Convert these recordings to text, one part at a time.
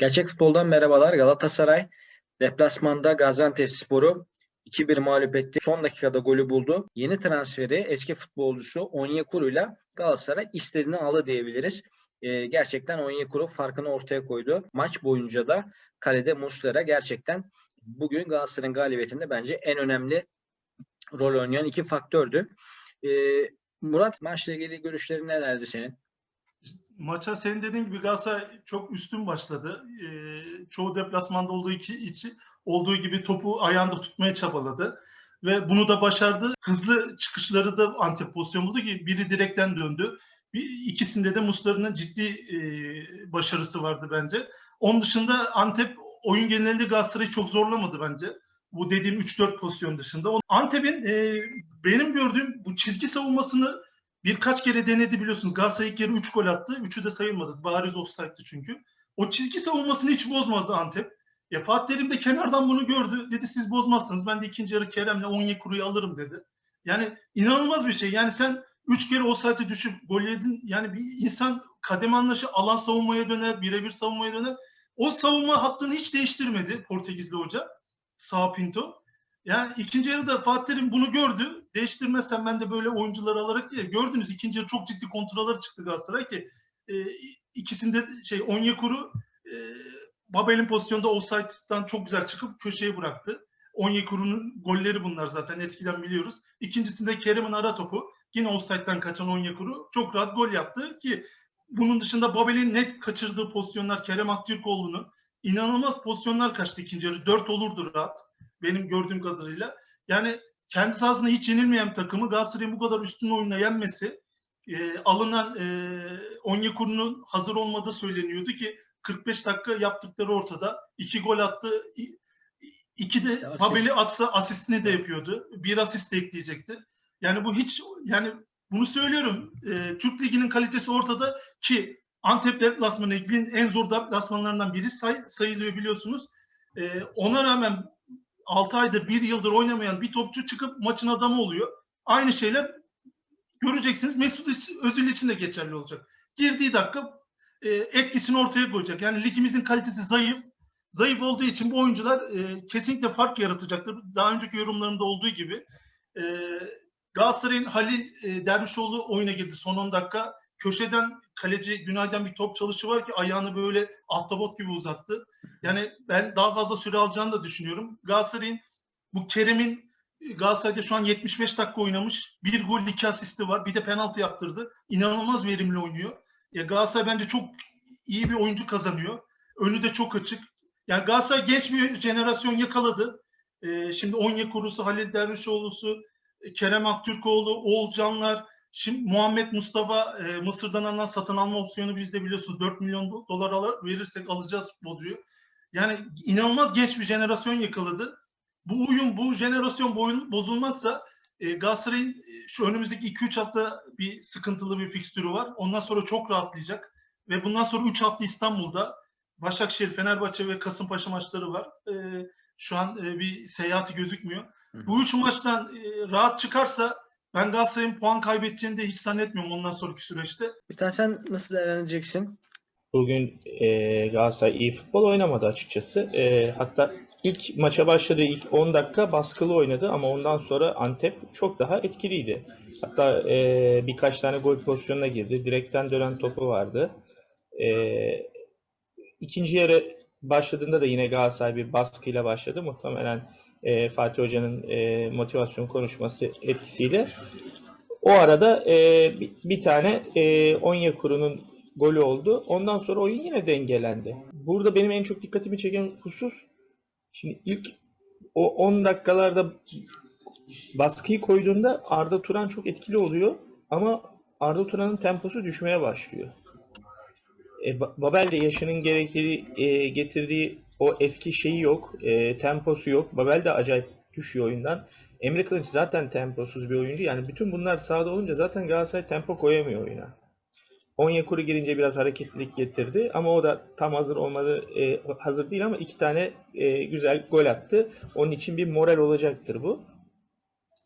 Gerçek futboldan merhabalar. Galatasaray deplasmanda Gaziantepspor'u 2-1 mağlup etti. Son dakikada golü buldu. Yeni transferi eski futbolcusu Onyekuru'yla Galatasaray istediğini aldı diyebiliriz. Ee, gerçekten Onyekuru farkını ortaya koydu. Maç boyunca da kalede Muslera gerçekten bugün Galatasaray'ın galibiyetinde bence en önemli rol oynayan iki faktördü. Ee, Murat maçla ilgili görüşlerin nelerdi senin? Maça senin dediğin gibi Galatasaray çok üstün başladı. Ee, çoğu deplasmanda olduğu iki, içi, olduğu gibi topu ayağında tutmaya çabaladı. Ve bunu da başardı. Hızlı çıkışları da Antep pozisyon buldu ki biri direkten döndü. Bir, ikisinde de Muslera'nın ciddi e, başarısı vardı bence. Onun dışında Antep oyun genelinde Galatasaray'ı çok zorlamadı bence. Bu dediğim 3-4 pozisyon dışında. Antep'in e, benim gördüğüm bu çizgi savunmasını birkaç kere denedi biliyorsunuz. Galatasaray ilk yarı 3 gol attı. Üçü de sayılmadı. Bariz offside'dı çünkü. O çizgi savunmasını hiç bozmazdı Antep. Ya Fatih Terim de kenardan bunu gördü. Dedi siz bozmazsınız. Ben de ikinci yarı Kerem'le Onyekuru'yu alırım dedi. Yani inanılmaz bir şey. Yani sen 3 kere offside'e düşüp gol yedin. Yani bir insan kademe anlaşı alan savunmaya döner, birebir savunmaya döner. O savunma hattını hiç değiştirmedi Portekizli hoca. Sağ Pinto. Yani ikinci yarıda Fatih Terim bunu gördü. Değiştirmezsem ben de böyle oyuncuları alarak değil. Gördünüz ikinci yarı çok ciddi kontrolleri çıktı Galatasaray ki e, ikisinde şey Onyekuru e, Babel'in pozisyonda offside'dan çok güzel çıkıp köşeye bıraktı. Onyekuru'nun golleri bunlar zaten eskiden biliyoruz. İkincisinde Kerem'in ara topu yine offside'dan kaçan Onyekuru çok rahat gol yaptı ki bunun dışında Babel'in net kaçırdığı pozisyonlar Kerem Aktürkoğlu'nun inanılmaz pozisyonlar kaçtı ikinci yarı. Dört olurdu rahat benim gördüğüm kadarıyla. Yani kendi sahasında hiç yenilmeyen takımı Galatasaray'ın bu kadar üstün oyunla yenmesi e, alınan e, Onyekuru'nun hazır olmadığı söyleniyordu ki 45 dakika yaptıkları ortada. İki gol attı. İki de Asist. Babel'i atsa asistini de yapıyordu. Bir asist de ekleyecekti. Yani bu hiç yani bunu söylüyorum. E, Türk Ligi'nin kalitesi ortada ki Antep deplasmanı ligin en zor deplasmanlarından biri say- sayılıyor biliyorsunuz. E, ona rağmen 6 aydır 1 yıldır oynamayan bir topçu çıkıp maçın adamı oluyor. Aynı şeyler göreceksiniz. Mesut Özil için de geçerli olacak. Girdiği dakika e, etkisini ortaya koyacak. Yani ligimizin kalitesi zayıf. Zayıf olduğu için bu oyuncular e, kesinlikle fark yaratacaktır. Daha önceki yorumlarımda olduğu gibi. E, Galatasaray'ın Halil e, Dervişoğlu oyuna girdi son 10 dakika. Köşeden kaleci Günay'dan bir top çalışı var ki ayağını böyle ahtapot gibi uzattı. Yani ben daha fazla süre alacağını da düşünüyorum. Galatasaray'ın bu Kerem'in Galatasaray'da şu an 75 dakika oynamış. Bir gol, iki asisti var. Bir de penaltı yaptırdı. İnanılmaz verimli oynuyor. Ya Galatasaray bence çok iyi bir oyuncu kazanıyor. Önü de çok açık. Yani Galatasaray genç bir jenerasyon yakaladı. Ee, şimdi Onyekuru'su, Halil Dervişoğlu'su, Kerem Aktürkoğlu, Oğulcanlar, şimdi Muhammed Mustafa e, Mısır'dan alınan satın alma opsiyonu bizde biliyorsunuz 4 milyon do- dolar alır, verirsek alacağız futbolcuyu. Yani inanılmaz genç bir jenerasyon yakaladı. Bu uyum, bu jenerasyon boyun bozulmazsa e, Galatasaray'ın e, şu önümüzdeki 2-3 hafta bir sıkıntılı bir fikstürü var. Ondan sonra çok rahatlayacak. Ve bundan sonra 3 hafta İstanbul'da Başakşehir, Fenerbahçe ve Kasımpaşa maçları var. E, şu an e, bir seyahati gözükmüyor. Hı. Bu üç maçtan e, rahat çıkarsa ben Galatasaray'ın puan kaybedeceğini de hiç zannetmiyorum ondan sonraki süreçte. Bir tane sen nasıl değerlendireceksin? Bugün e, Galatasaray iyi futbol oynamadı açıkçası. E, hatta ilk maça başladığı ilk 10 dakika baskılı oynadı ama ondan sonra Antep çok daha etkiliydi. Hatta e, birkaç tane gol pozisyonuna girdi. Direkten dönen topu vardı. E, ikinci yarı başladığında da yine Galatasaray bir baskıyla başladı. Muhtemelen e, Fatih Hoca'nın e, motivasyon konuşması etkisiyle. O arada e, bir, tane e, Onyekuru'nun golü oldu. Ondan sonra oyun yine dengelendi. Burada benim en çok dikkatimi çeken husus şimdi ilk o 10 dakikalarda baskıyı koyduğunda Arda Turan çok etkili oluyor ama Arda Turan'ın temposu düşmeye başlıyor. E, Ba- Babel de yaşının gerektiği e, getirdiği o eski şeyi yok, e, temposu yok. Babel de acayip düşüyor oyundan. Emre Kılıç zaten temposuz bir oyuncu. Yani bütün bunlar sahada olunca zaten Galatasaray tempo koyamıyor oyuna. Onyekuru girince biraz hareketlilik getirdi ama o da tam hazır olmadı, e, hazır değil ama iki tane e, güzel gol attı. Onun için bir moral olacaktır bu.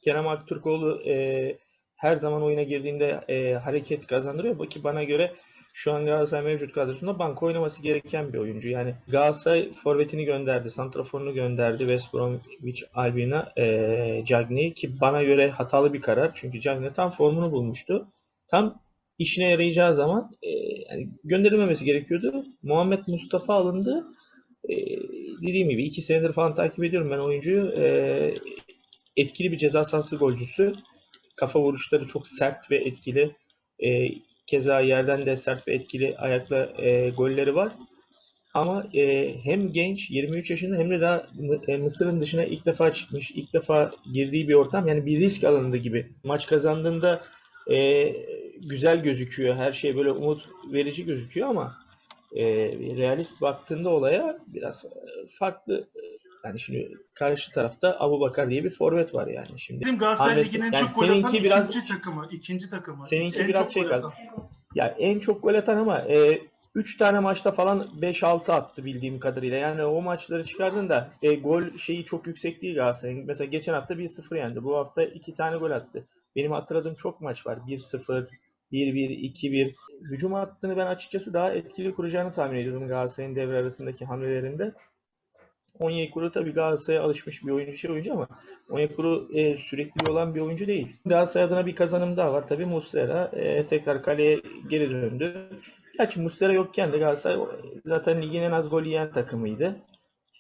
Kerem Aktürkoğlu e, her zaman oyuna girdiğinde e, hareket kazandırıyor. Bu ki bana göre şu an Galatasaray mevcut kadrosunda banka oynaması gereken bir oyuncu. Yani Galatasaray forvetini gönderdi, santraforunu gönderdi West Bromwich Albion'a e, Cagney'i ki bana göre hatalı bir karar. Çünkü Cagney tam formunu bulmuştu. Tam işine yarayacağı zaman e, yani gönderilmemesi gerekiyordu. Muhammed Mustafa alındı. E, dediğim gibi iki senedir falan takip ediyorum ben oyuncuyu. E, etkili bir ceza sahası golcüsü. Kafa vuruşları çok sert ve etkili. E, keza yerden de sert ve etkili ayakla e, golleri var. Ama e, hem genç 23 yaşında hem de daha e, Mısır'ın dışına ilk defa çıkmış, ilk defa girdiği bir ortam. Yani bir risk alındı gibi. Maç kazandığında e, güzel gözüküyor. Her şey böyle umut verici gözüküyor ama e, realist baktığında olaya biraz e, farklı. Yani şimdi karşı tarafta Abu Bakar diye bir forvet var yani. Şimdi Benim Galatasaray Ligi'nin en yani çok gol atan seninki biraz- ikinci takımı. ikinci takımı. Seninki En biraz şey kaldı. Ya en çok gol atan ama e, 3 tane maçta falan 5-6 attı bildiğim kadarıyla. Yani o maçları çıkardın da e, gol şeyi çok yüksek değil Galatasaray'ın. Mesela geçen hafta 1-0 yendi. Bu hafta 2 tane gol attı. Benim hatırladığım çok maç var. 1-0, 1-1, 2-1. Hücum hattını ben açıkçası daha etkili kuracağını tahmin ediyordum Galatasaray'ın devre arasındaki hamlelerinde. Onyekuru tabii Galatasaray'a alışmış bir oyuncu şey oyuncu ama Onyekuru e, sürekli olan bir oyuncu değil. Galatasaray adına bir kazanım daha var. Tabii Muslera e, tekrar kaleye geri döndü. Gerçi Muslera yokken de Galatasaray zaten ligin en az gol yiyen takımıydı.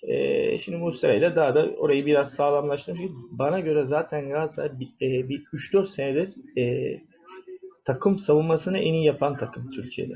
E, şimdi Muslera ile daha da orayı biraz sağlamlaştırmış. Bana göre zaten Galatasaray bir, e, bir 3-4 senedir e, takım savunmasını en iyi yapan takım Türkiye'de.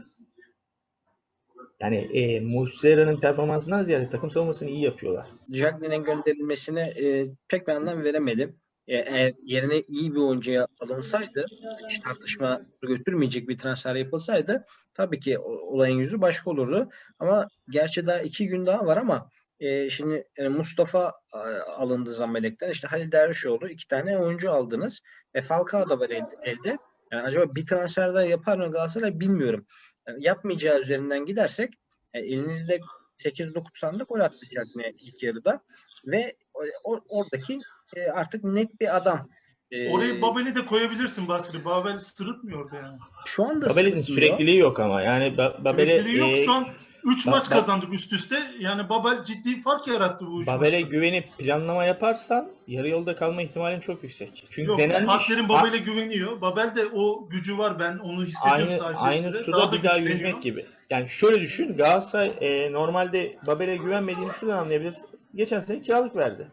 Yani e, Muslera'nın performansından ziyade takım savunmasını iyi yapıyorlar. Cagney'in gönderilmesine e, pek bir anlam veremedim. E, eğer yerine iyi bir oyuncuya alınsaydı, hiç tartışma götürmeyecek bir transfer yapılsaydı tabii ki olayın yüzü başka olurdu. Ama gerçi daha iki gün daha var ama e, şimdi e, Mustafa e, alındı Zamalek'ten. İşte Halil Dervişoğlu iki tane oyuncu aldınız. E, Falcao da var elde. Yani acaba bir transfer daha yapar mı Galatasaray bilmiyorum. Yani yapmayacağı üzerinden gidersek e, elinizde 8-9 tane de gol attı Cagney ilk yarıda ve o, oradaki e, artık net bir adam. E, Orayı Babel'i de koyabilirsin Basri. Babel sırıtmıyordu yani. şu anda Babel'in sürekliliği yok ama. Yani Ba- Babel'e Sürekliliği yok. e, Şu an 3 Ba- maç Ba- kazandık üst üste. Yani Babel ciddi fark yarattı bu 3 Babel'e maçta. güvenip planlama yaparsan yarı yolda kalma ihtimalin çok yüksek. Çünkü Yok, denenmiş. Fatih'in Babel'e güveniyor. Babel de o gücü var ben onu hissediyorum aynı saha aynı içerisinde. suda Daha da bir daha yüzmek gibi. Yani şöyle düşün. Galatasaray e, normalde Babel'e güvenmediğini şuradan anlayabiliriz. Geçen sene kiralık verdi.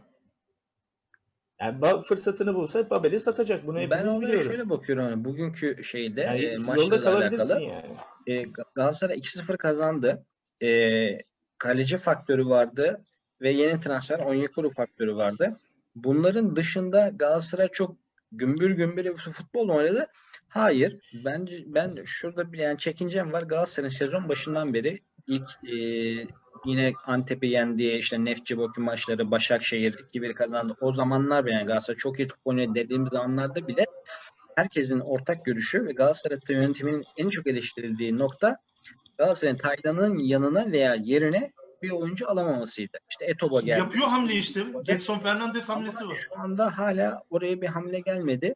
Yani ba- fırsatını bulsa Babel'i satacak. Bunu Ben hepimiz biliyoruz. şöyle bakıyorum. Hani bugünkü şeyde Yani e, yolda maçla kalabilirsin alakalı. yani. E, Ga- Galatasaray 2-0 kazandı. E, kaleci faktörü vardı ve yeni transfer Onyekuru faktörü vardı. Bunların dışında Galatasaray çok gümbür gümbür futbol oynadı. Hayır. Bence ben şurada bir yani çekincem var. Galatasaray'ın sezon başından beri ilk e, yine Antep'i yendiği işte Nefçi Bakü maçları Başakşehir 2-1 kazandı. O zamanlar bile yani Galatasaray çok iyi top oynuyor dediğimiz zamanlarda bile herkesin ortak görüşü ve Galatasaray yönetiminin en çok eleştirildiği nokta Galatasaray'ın Taylan'ın yanına veya yerine bir oyuncu alamamasıydı. İşte Etobo geldi. Yapıyor hamle işte. Getson Fernandes Ama hamlesi var. Şu anda hala oraya bir hamle gelmedi.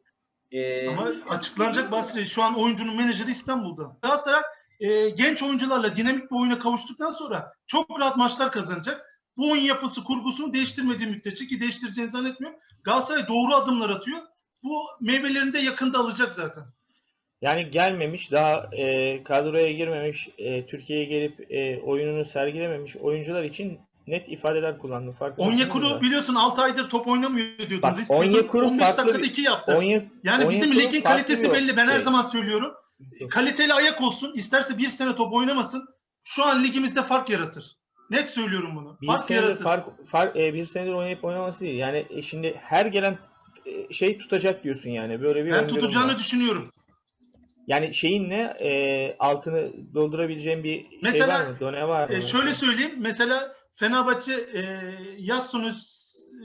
Ee, Ama açıklanacak Basri. Şu an oyuncunun menajeri İstanbul'da. Galatasaray e, genç oyuncularla dinamik bir oyuna kavuştuktan sonra çok rahat maçlar kazanacak. Bu oyun yapısı kurgusunu değiştirmediği müddetçe ki değiştireceğini zannetmiyorum. Galatasaray doğru adımlar atıyor. Bu meyvelerini de yakında alacak zaten. Yani gelmemiş, daha e, kadroya girmemiş, e, Türkiye'ye gelip e, oyununu sergilememiş oyuncular için net ifadeler kullandı. Farkında Onyekuru biliyorsun 6 aydır top oynamıyor diyordun. Bak, Risk Onyekuru 15 farklı dakikada bir- 2 yaptı. Onye, yani bizim Onyekuru ligin farklı kalitesi belli. Ben her şey. zaman söylüyorum. Kaliteli ayak olsun. isterse bir sene top oynamasın. Şu an ligimizde fark yaratır. Net söylüyorum bunu. bir fark yaratır. fark, fark e, bir senedir oynayıp oynaması değil. Yani e, şimdi her gelen e, şey tutacak diyorsun yani. Böyle bir ben tutacağını var. düşünüyorum. Yani şeyin ne? E, altını doldurabileceğin bir şey Mesela, var mı? Done var mı? Ee, şöyle söyleyeyim. Mesela Fenerbahçe e, yaz sonu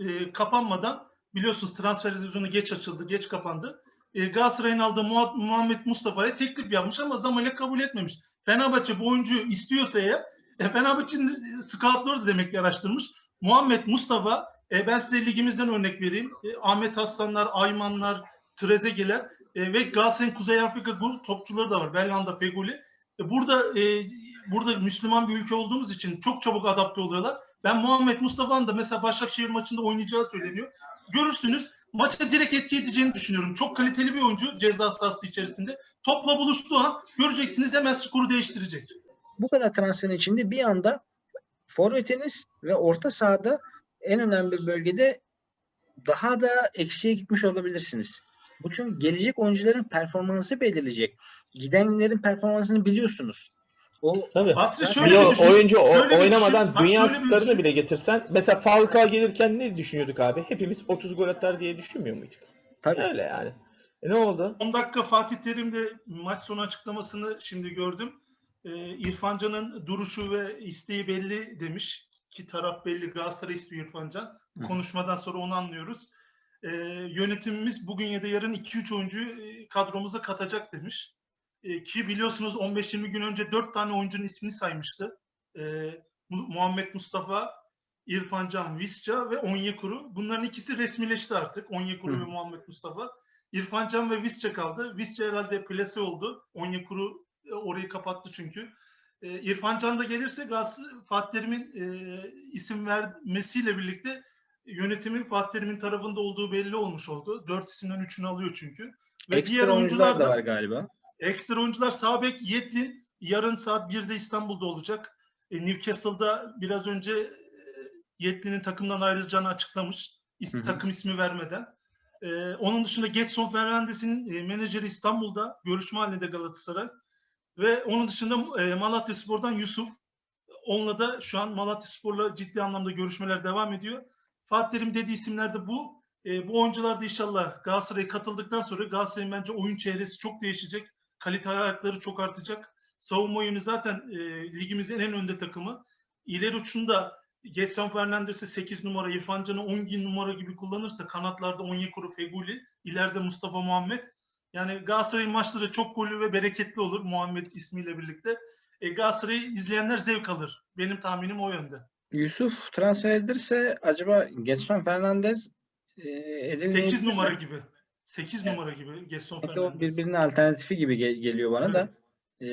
e, kapanmadan biliyorsunuz transfer sezonu geç açıldı, geç kapandı. E, Galatasaray'ın aldığı Muha- Muhammed Mustafa'ya teklif yapmış ama Zamalek kabul etmemiş. Fenerbahçe bu oyuncuyu istiyorsa eğer e, Fenerbahçe'nin scoutları da demek ki araştırmış. Muhammed Mustafa e, ben size ligimizden örnek vereyim. E, Ahmet Aslanlar, Aymanlar, Trezegeler e, ve Galatasaray'ın Kuzey Afrika gol topçuları da var. Belhanda, Feguli. E, Burada e, burada Müslüman bir ülke olduğumuz için çok çabuk adapte oluyorlar. Ben Muhammed Mustafa'nın da mesela Başakşehir maçında oynayacağı söyleniyor. Görürsünüz maça direkt etki edeceğini düşünüyorum. Çok kaliteli bir oyuncu ceza sahası içerisinde. Topla buluştuğu an göreceksiniz hemen skoru değiştirecek. Bu kadar transferin içinde bir anda forvetiniz ve orta sahada en önemli bölgede daha da eksiye gitmiş olabilirsiniz. Bu çünkü gelecek oyuncuların performansı belirleyecek. Gidenlerin performansını biliyorsunuz. O Tabii. Bir şöyle o- bir düşün. oyuncu şöyle oynamadan düşün. Dünya starını bile getirsen mesela Falcao gelirken ne düşünüyorduk abi? Hepimiz 30 gol atar diye düşünmüyor muyduk? tabii. Öyle yani. E ne oldu? 10 dakika Fatih Terim de maç sonu açıklamasını şimdi gördüm. Ee, İrfan Can'ın duruşu ve isteği belli demiş. Ki taraf belli Galatasaray istiyor İrfan Can. Konuşmadan sonra onu anlıyoruz. Ee, yönetimimiz bugün ya da yarın 2-3 oyuncuyu e, kadromuza katacak demiş. Ee, ki biliyorsunuz 15-20 gün önce 4 tane oyuncunun ismini saymıştı. Mu- Muhammed Mustafa, İrfan Can, Visca ve Onyekuru. Bunların ikisi resmileşti artık. Onyekuru Hı. ve Muhammed Mustafa. İrfan Can ve Visca kaldı. Visca herhalde plase oldu. Onyekuru e, orayı kapattı çünkü. E, İrfan Can da gelirse Galatasaray Fatih Terim'in e, isim vermesiyle birlikte yönetimin Fatih Terim'in tarafında olduğu belli olmuş oldu. Dört isimden üçünü alıyor çünkü. Ve Ekstra oyuncular da var galiba. Ekstra oyuncular sağ bek Yedlin yarın saat 1'de İstanbul'da olacak. E, Newcastle'da biraz önce e, Yedlin'in takımdan ayrılacağını açıklamış. İs- Hı hı. Takım ismi vermeden. E, onun dışında Getson Fernandes'in e, menajeri İstanbul'da görüşme halinde Galatasaray. Ve onun dışında e, Malatya Spor'dan Yusuf. Onunla da şu an Malatya Spor'la ciddi anlamda görüşmeler devam ediyor. Fatih Terim dediği isimler de bu. E, bu oyuncular da inşallah Galatasaray'a katıldıktan sonra Galatasaray'ın bence oyun çehresi çok değişecek. Kalite ayakları çok artacak. Savunma yönü zaten e, ligimizin en önde takımı. İleri uçunda Gerson Fernandes'i 8 numara, İrfan Can'ı 10 numara gibi kullanırsa kanatlarda Onyekuru, Feguli, ileride Mustafa Muhammed. Yani Galatasaray'ın maçları çok gollü ve bereketli olur Muhammed ismiyle birlikte. E, Galatasaray'ı izleyenler zevk alır. Benim tahminim o yönde. Yusuf transfer edilirse acaba Getson Fernandez e, edilmeyebilir 8 mi? numara gibi. 8 Evet. numara gibi Gerson Sanki o Fernandes. birbirinin alternatifi gibi ge- geliyor bana da. Evet. E,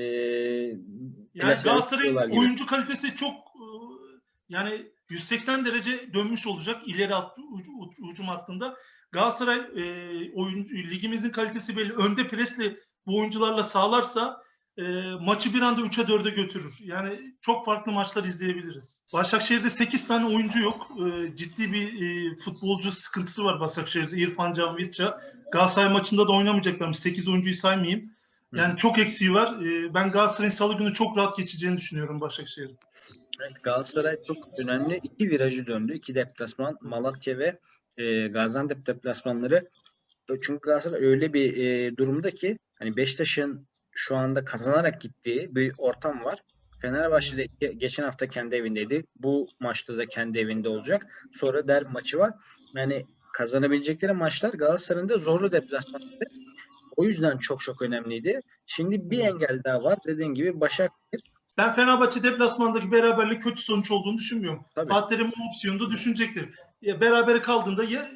Yani Galatasaray'ın oyuncu kalitesi çok e, yani 180 derece dönmüş olacak ileri attı, hücum hattında. Galatasaray e, oyuncu, ligimizin kalitesi belli. Önde presle bu oyuncularla sağlarsa e, maçı bir anda 3'e 4'e götürür. Yani çok farklı maçlar izleyebiliriz. Başakşehir'de 8 tane oyuncu yok. E, ciddi bir e, futbolcu sıkıntısı var Başakşehir'de. İrfan Can Vitça. Galatasaray maçında da oynamayacaklarmış. 8 oyuncuyu saymayayım. Yani çok eksiği var. E, ben Galatasaray'ın salı günü çok rahat geçeceğini düşünüyorum Başakşehir'in. Evet, Galatasaray çok önemli iki virajı döndü. İki deplasman Malatya ve e, Gaziantep deplasmanları. Çünkü Galatasaray öyle bir e, durumda ki hani Beşiktaş'ın şu anda kazanarak gittiği bir ortam var. Fenerbahçe'de ge- geçen hafta kendi evindeydi. Bu maçta da kendi evinde olacak. Sonra derbi maçı var. Yani kazanabilecekleri maçlar Galatasaray'ın da zorlu deplasmanları. O yüzden çok çok önemliydi. Şimdi bir engel daha var. Dediğin gibi Başakşehir Ben Fenerbahçe deplasmandaki beraberlik kötü sonuç olduğunu düşünmüyorum. Tabii. Fatih Terim opsiyonu da düşünecektir. Ya berabere kaldığında ya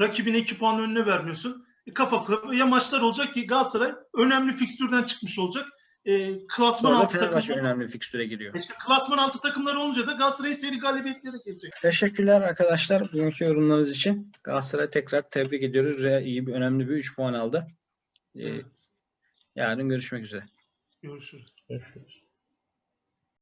rakibine 2 puan önüne vermiyorsun. E, kafa kafa ya maçlar olacak ki Galatasaray önemli fikstürden çıkmış olacak. E, klasman sonra altı takımlar. önemli fikstüre giriyor. İşte klasman altı takımlar olunca da Galatasaray'ın seri galibiyetleri gelecek. Teşekkürler arkadaşlar bugünkü yorumlarınız için. Galatasaray tekrar tebrik ediyoruz ve iyi bir önemli bir 3 puan aldı. Ee, Evet. yarın görüşmek üzere. Görüşürüz. Görüşürüz.